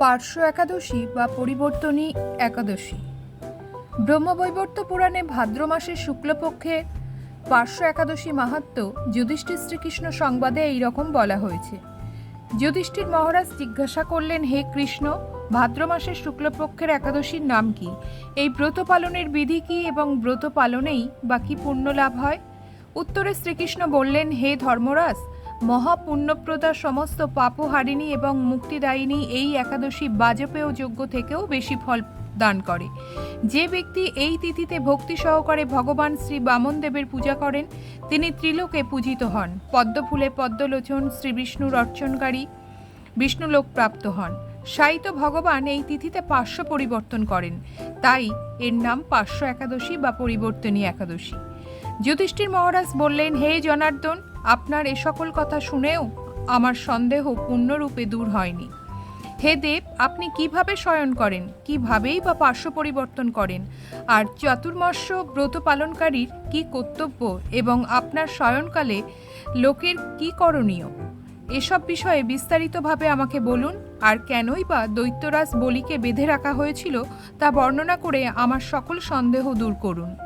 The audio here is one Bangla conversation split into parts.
পার্শ্ব একাদশী বা পরিবর্তনী একাদশী। ব্রহ্মবৈবর্ত পুরাণে ভাদ্র মাসের শুক্লপক্ষে পার্শ্ব একাদশী মাহাত্ম যুধিষ্ঠির শ্রীকৃষ্ণ সংবাদে এই রকম বলা হয়েছে। যুধিষ্ঠির মহারাজ জিজ্ঞাসা করলেন, হে কৃষ্ণ, ভাদ্র মাসের শুক্লপক্ষের একাদশীর নাম কি? এই ব্রত পালনের বিধি কি এবং ব্রত পালনেই বা কি পুণ্য লাভ হয়? উত্তরে শ্রীকৃষ্ণ বললেন, হে ধর্মরাজ মহাপুণ্যপ্রদা সমস্ত পাপহারিণী এবং মুক্তিদায়িনী এই একাদশী বাজপেয় যোগ্য থেকেও বেশি ফল দান করে। যে ব্যক্তি এই তিথিতে ভক্তি সহকারে ভগবান শ্রী বামন দেবের পূজা করেন, তিনি ত্রিলোকে পূজিত হন। পদ্মফুলে পদ্মলোচন, শ্রী বিষ্ণুর অর্চনকারী বিষ্ণুলোক প্রাপ্ত হন। সাইত ভগবান এই তিথিতে পার্শ্ব পরিবর্তন করেন। তাই এর নাম পার্শ্ব একাদশী বা পরিবর্তনী একাদশী। যুধিষ্ঠির মহারাজ বললেন, হে জনার্দন, আপনার এ সকল কথা শুনেও আমার সন্দেহ পূর্ণরূপে দূর হয়নি। হে দেব, আপনি কীভাবে শয়ন করেন? কিভাবেই বা পার্শ্ব পরিবর্তন করেন? আর চতুর্মাস্য ব্রত পালনকারীর কি কর্তব্য এবং আপনার শয়নকালে লোকের কি করণীয়? এসব বিষয়ে বিস্তারিতভাবে আমাকে বলুন, আর কেনই বা দৈত্যরাজ বলিকে বেঁধে রাখা হয়েছিল তা বর্ণনা করে আমার সকল সন্দেহ দূর করুন।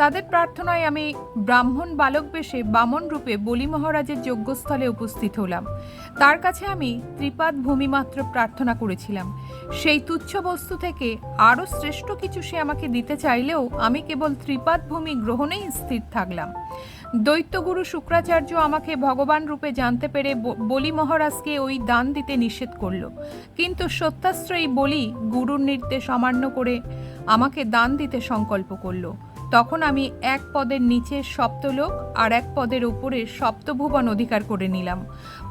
তাদের প্রার্থনায় আমি ব্রাহ্মণ বালক বেশে বামন রূপে বলি মহারাজের যজ্ঞস্থলে উপস্থিত হলাম। তার কাছে আমি ত্রিপাদ ভূমি মাত্র প্রার্থনা করেছিলাম। সেই তুচ্ছ বস্তু থেকে আরও শ্রেষ্ঠ কিছু সে আমাকে দিতে চাইলেও আমি কেবল ত্রিপাদ ভূমি গ্রহণেই স্থির থাকলাম। দৈত্যগুরু শুক্রাচার্য আমাকে ভগবান রূপে জানতে পেরে বলি মহারাজকে ওই দান দিতে নিষেধ করল। কিন্তু সত্যাশ্রয়ী বলি গুরুর নির্দেশ অমান্য করে আমাকে দান দিতে সংকল্প করল। তখন আমি এক পদের নিচে সপ্তলোক আর এক পদের উপরে সপ্তভুবন অধিকার করে নিলাম।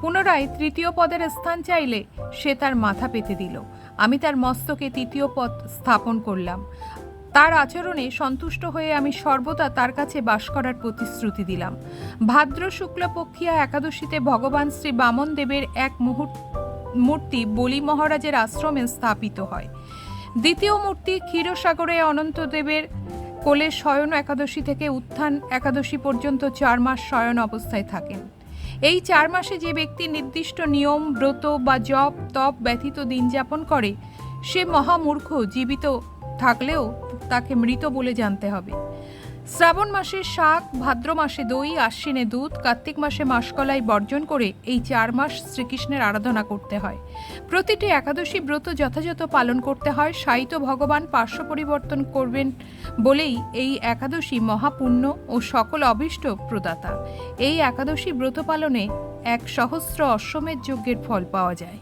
পুনরায় তৃতীয় পদের স্থান চাইলে সে তার মাথা পেতে দিল। আমি তার মস্তকে তৃতীয় পদ স্থাপন করলাম। তার আচরণে সন্তুষ্ট হয়ে আমি সর্বদা তার কাছে বাস করার প্রতিশ্রুতি দিলাম। ভাদ্র শুক্লপক্ষিয়া একাদশীতে ভগবান শ্রী বামন দেবের এক মুহূর্ত মূর্তি বলি মহারাজের আশ্রমে স্থাপিত হয়। দ্বিতীয় মূর্তি ক্ষীরসাগরে অনন্তদেবের কোলে শয়ন একাদশী থেকে উত্থান একাদশী পর্যন্ত চার মাস শয়ন অবস্থায় থাকেন। এই চার মাসে যে ব্যক্তি নির্দিষ্ট নিয়ম, ব্রত বা জপ, তপ ব্যথিত দিন যাপন করে, সে মহামূর্খ, জীবিত থাকলেও তাকে মৃত বলে জানতে হবে। শ্রাবণ মাসে শাক, ভাদ্র মাসে দই, আশ্বিনে দুধ, কার্তিক মাসে মাসকলাই বর্জন করে এই চার মাস শ্রীকৃষ্ণের আরাধনা করতে হয়। প্রতিটি একাদশী ব্রত যথাযথ পালন করতে হয়। সাহিত্য ভগবান পার্শ্ব পরিবর্তন করবেন বলেই এই একাদশী মহাপুণ্য ও সকল অভীষ্ট প্রদাতা। এই একাদশী ব্রত পালনে এক সহস্র অশ্বমেধ যজ্ঞের ফল পাওয়া যায়।